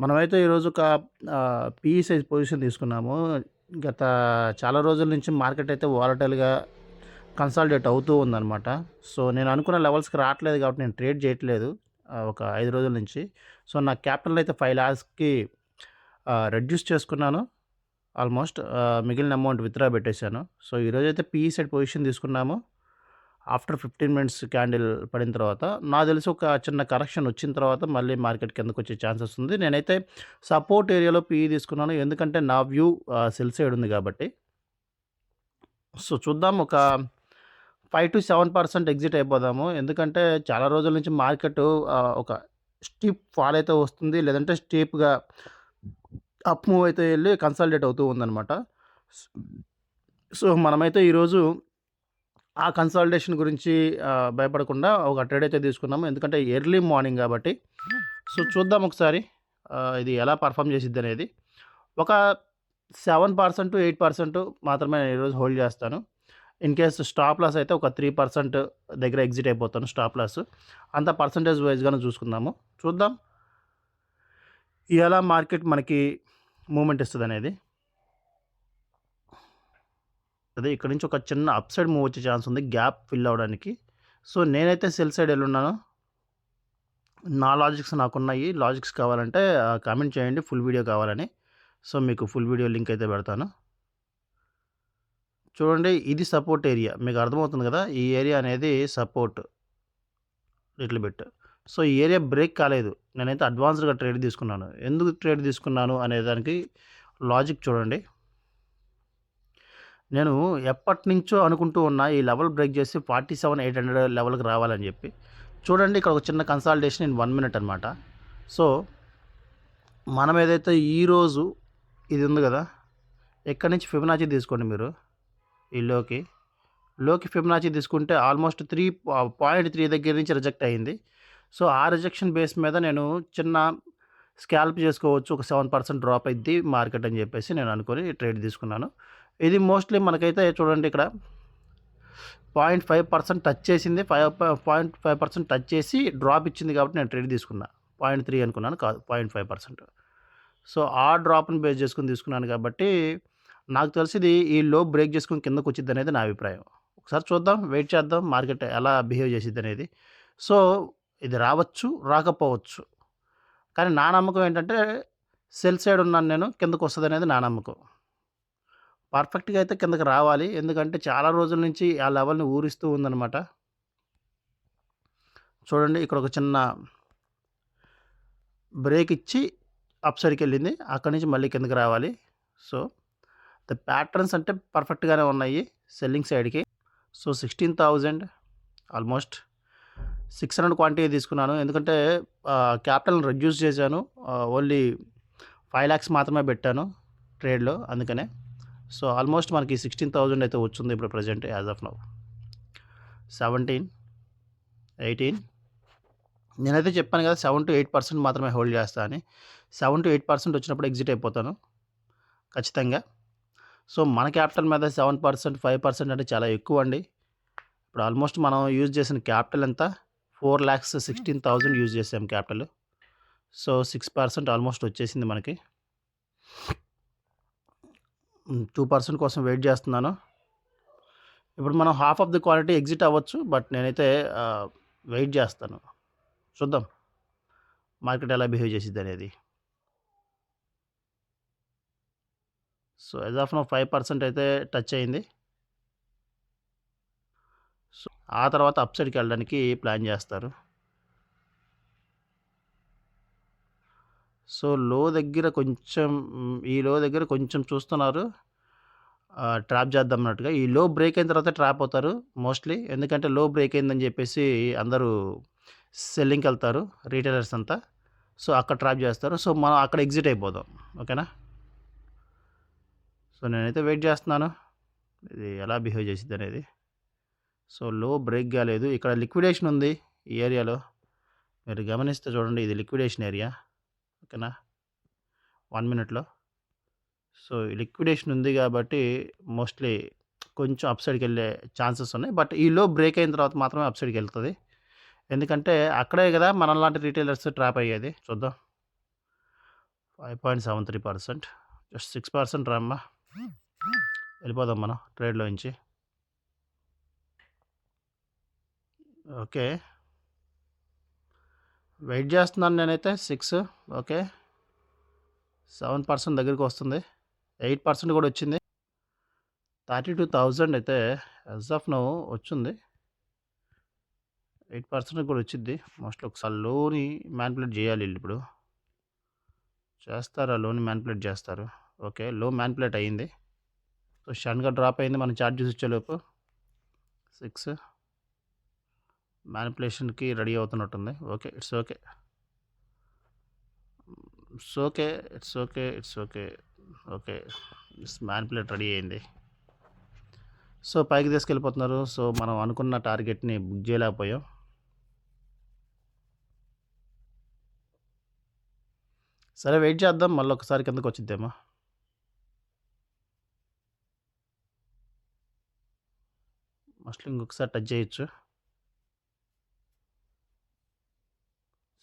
మనమైతే ఈరోజు ఒక పీఈ సైజ్ పొజిషన్ తీసుకున్నాము. గత చాలా రోజుల నుంచి మార్కెట్ అయితే వాలటైల్‌గా కన్సాలిడేట్ అవుతూ ఉందనమాట. సో, నేను అనుకున్న లెవెల్స్‌కి రావట్లేదు కాబట్టి నేను ట్రేడ్ చేయట్లేదు. ఒక ఐదు రోజుల నుంచి. సో, నా క్యాపిటల్ అయితే ఫైవ్ లాక్స్‌కి రెడ్యూస్ చేసుకున్నాను. ఆల్మోస్ట్ మిగిలిన అమౌంట్ విత్‌డ్రా పెట్టేశాను. సో, ఈరోజైతే పీ సైడ్ పొజిషన్ తీసుకున్నాము. ఆఫ్టర్ 15 మినిట్స్ క్యాండిల్ పడిన తర్వాత నాకు తెలిసి ఒక చిన్న కరెక్షన్ వచ్చిన తర్వాత మళ్ళీ మార్కెట్ కిందకొచ్చే ఛాన్సెస్ ఉంది. నేనైతే సపోర్ట్ ఏరియాలో పీఈ తీసుకున్నాను. ఎందుకంటే నా వ్యూ సెల్ సైడ్ ఉంది కాబట్టి. సో, చూద్దాం ఒక 5-7% ఎగ్జిట్ అయిపోదాము. ఎందుకంటే చాలా రోజుల నుంచి మార్కెట్ ఒక స్టీప్ ఫాల్ అయితే వస్తుంది. లేదంటే స్టీప్‌గా అప్ మూవ్ అయితే వెళ్ళి కన్సాలిడేట్ అవుతూ ఉందనమాట. సో, మనమైతే ఈరోజు ఆ కన్సల్టేషన్ గురించి భయపడకుండా ఒక ట్రేడ్ అయితే తీసుకున్నాము. ఎందుకంటే ఎర్లీ మార్నింగ్ కాబట్టి. సో, చూద్దాం ఒకసారి ఇది ఎలా పర్ఫార్మ్ చేసిద్ది అనేది ఒక 7%, 8% మాత్రమే నేను ఈరోజు హోల్డ్ చేస్తాను. ఇన్ కేస్ స్టాప్ లాస్ అయితే ఒక త్రీ పర్సెంట్ దగ్గర ఎగ్జిట్ అయిపోతాను స్టాప్ లాస్. అంత పర్సెంటేజ్ వైస్‌గానే చూసుకుందాము. చూద్దాం. ఎలా మార్కెట్ మనకి మూమెంట్ ఇస్తుంది అనేది అదే ఇక్కడ నుంచి ఒక చిన్న అప్ సైడ్ మూవ్ వచ్చే ఛాన్స్ ఉంది. గ్యాప్ ఫిల్ అవ్వడానికి. సో, నేనైతే సెల్ సైడ్ వెళ్ళున్నాను నా లాజిక్స్ నాకున్నాయి. లాజిక్స్ కావాలంటే కామెంట్ చేయండి ఫుల్ వీడియో కావాలని. సో, మీకు ఫుల్ వీడియో లింక్ అయితే పెడతాను. చూడండి ఇది సపోర్ట్ ఏరియా. మీకు అర్థమవుతుంది కదా! ఈ ఏరియా అనేది సపోర్ట్. Little bit. సో, ఈ ఏరియా బ్రేక్ కాలేదు. నేనైతే అడ్వాన్స్డ్‌గా ట్రేడ్ తీసుకున్నాను. ఎందుకు ట్రేడ్ తీసుకున్నాను అనే దానికి లాజిక్ చూడండి. నేను ఎప్పటినుంచో అనుకుంటూ ఉన్నా ఈ లెవెల్ బ్రేక్ చేసి 47,800 లెవెల్‌కి రావాలని చెప్పి. చూడండి ఇక్కడ ఒక చిన్న కన్సాలిడేషన్ ఇన్ వన్ మినిట్ అనమాట. సో, మనం ఏదైతే ఈరోజు ఇది ఉంది కదా! ఎక్కడి నుంచి ఫిబనాచి తీసుకోండి మీరు. ఈ లోకి. లోకి ఫిబనాచి తీసుకుంటే ఆల్మోస్ట్ త్రీ పాయింట్ త్రీ దగ్గర నుంచి రిజెక్ట్ అయింది. సో, ఆ రిజెక్షన్ బేస్ మీద నేను చిన్న స్కాల్ప్ చేసుకోవచ్చు. ఒక సెవెన్ పర్సెంట్ డ్రాప్ అయింది మార్కెట్ అని చెప్పేసి నేను అనుకొని ట్రేడ్ తీసుకున్నాను. ఇది మోస్ట్‌లీ మనకైతే చూడండి ఇక్కడ 0.5% టచ్ చేసింది. ఫైవ్ ప 0.5% టచ్ చేసి డ్రాప్ ఇచ్చింది కాబట్టి నేను ట్రేడ్ తీసుకున్నా. 0.3 అనుకున్నాను కాదు 0.5%. సో, ఆ డ్రాప్‌ని బేస్ చేసుకుని తీసుకున్నాను కాబట్టి నాకు తెలిసి ఇది ఈ లో బ్రేక్ చేసుకొని కిందకొచ్చిద్దనేది నా అభిప్రాయం. ఒకసారి చూద్దాం. వెయిట్ చేద్దాం. మార్కెట్ ఎలా బిహేవ్ చేసిద్దనేది. సో, ఇది రావచ్చు, రాకపోవచ్చు. కానీ నా నమ్మకం ఏంటంటే సెల్ సైడ్ ఉన్నాను నేను. కిందకొస్తదనేది నా నమ్మకం. పర్ఫెక్ట్‌గా అయితే కిందకి రావాలి. ఎందుకంటే చాలా రోజుల నుంచి ఆ లెవెల్‌ని ఊరిస్తూ ఉందనమాట. చూడండి ఇక్కడ ఒక చిన్న బ్రేక్ ఇచ్చి అప్ సైడ్‌కెళ్ళింది. అక్కడి నుంచి మళ్ళీ కిందకి రావాలి. సో, ద ప్యాటర్న్స్ అంటే పర్ఫెక్ట్‌గానే ఉన్నాయి సెల్లింగ్ సైడ్‌కి. సో, 16,000 ఆల్మోస్ట్ 600 క్వాంటిటీ తీసుకున్నాను. ఎందుకంటే క్యాపిటల్ క్యాపిటల్‌ని రెడ్యూస్ చేశాను. ఓన్లీ ఫైవ్ లాక్స్ మాత్రమే పెట్టాను ట్రేడ్‌లో అందుకనే. సో, ఆల్మోస్ట్ మనకి 16,000 అయితే వచ్చింది ఇప్పుడు ప్రజెంట్ యాజ్ ఆఫ్ నౌ. 17, 18 నేనైతే చెప్పాను కదా! 7-8% మాత్రమే హోల్డ్ చేస్తా అని. 7-8% వచ్చినప్పుడు ఎగ్జిట్ అయిపోతాను. ఖచ్చితంగా. సో, మన క్యాపిటల్ మీద 7%, 5% అంటే చాలా ఎక్కువ అండి ఇప్పుడు ఆల్మోస్ట్ మనం యూజ్ చేసిన క్యాపిటల్ ఎంత? 4,16,000 యూజ్ చేసాం క్యాపిటల్. సో, 6% ఆల్మోస్ట్ వచ్చేసింది మనకి. హ్మ్. 2% కోసం వెయిట్ చేస్తున్నాను. ఇప్పుడు మనం half of the quantity exit అవ్వచ్చు. బట్ నేనైతే వెయిట్ చేస్తాను. చూద్దాం. మార్కెట్ ఎలా బిహేవ్ చేసిద్దనేది. సో, యాస్ ఆఫ్ నౌ 5% అయితే టచ్ అయింది. ఆ తర్వాత అప్ సైడ్‌కెళ్ళడానికి ప్లాన్ చేస్తారు. సో, లో దగ్గర కొంచెం ఈ లో దగ్గర కొంచెం చూస్తున్నారు. ట్రాప్ చేద్దాం అన్నట్టుగా. ఈ లో బ్రేక్ అయిన తర్వాత ట్రాప్ అవుతారు మోస్ట్‌లీ. ఎందుకంటే లో బ్రేక్ అయిందని చెప్పేసి అందరూ సెల్లింగ్కి వెళ్తారు రిటైలర్స్ అంతా. సో, అక్కడ ట్రాప్ చేస్తారు. సో, మనం అక్కడ ఎగ్జిట్ అయిపోదాం. ఓకేనా? సో, నేనైతే వెయిట్ చేస్తున్నాను. ఇది ఎలా బిహేవ్ చేసిద్దనేది. సో, లో బ్రేక్ కాలేదు. ఇక్కడ లిక్విడేషన్ ఉంది ఈ ఏరియాలో. మీరు గమనిస్తే చూడండి ఇది లిక్విడేషన్ ఏరియా. ఓకేనా? వన్ మినిట్‌లో. సో, లిక్విడేషన్ ఉంది కాబట్టి మోస్ట్‌లీ కొంచెం అప్సైడ్కి వెళ్ళే ఛాన్సెస్ ఉన్నాయి. బట్ ఈ లో బ్రేక్ అయిన తర్వాత మాత్రమే అప్సైడ్కి వెళ్తుంది ఎందుకంటే అక్కడే కదా మనలాంటి రిటైలర్స్ ట్రాప్ అయ్యేది. చూద్దాం. Five point seven three percent just six percent రామ్మా వెళ్ళిపోదాం మనం ట్రేడ్లో నుంచి ఓకే. వెయిట్ చేస్తున్నాను నేనైతే సిక్స్ ఓకే. సెవెన్ పర్సెంట్ దగ్గరికి వస్తుంది. ఎయిట్ పర్సెంట్ కూడా వచ్చింది. థర్టీ టూ థౌజండ్ అయితే యాజ్ ఆఫ్ నో వచ్చింది. ఎయిట్ పర్సెంట్ కూడా వచ్చింది. మోస్ట్లీ ఒకసారి లోని మ్యాన్పులేట్ చేయాలి వీళ్ళు ఇప్పుడు. చేస్తారా? లోన్ మ్యాన్పులేట్ చేస్తారు. ఓకే లో మ్యాన్పులేట్ అయ్యింది సో షన్గా డ్రాప్ అయింది. మనం చార్జ్ చూసి వచ్చేలోపు సిక్స్. మ్యానిపులేషన్కి ready అవుతున్నట్టుంది. Okay it's okay. It's okay it's okay it's okay. Okay manipulate ready అయింది. సో పైకి తీసుకెళ్ళిపోతున్నారు. సో మనం అనుకున్న టార్గెట్ని బుక్ చేయలేకపోయాం. సరే వెయిట్ చేద్దాం. మళ్ళీ ఒకసారి కిందకు వచ్చిద్దేమో. మోస్ట్లీ ఇంకొకసారి టచ్ చేయొచ్చు.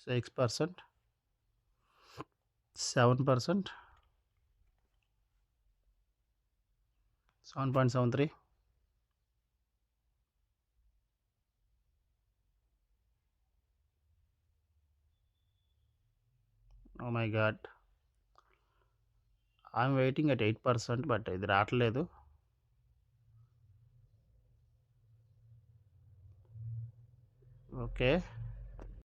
six percent seven percent seven point seven three oh my god I'm waiting at eight percent but ఇది రావట్లేదు ఓకే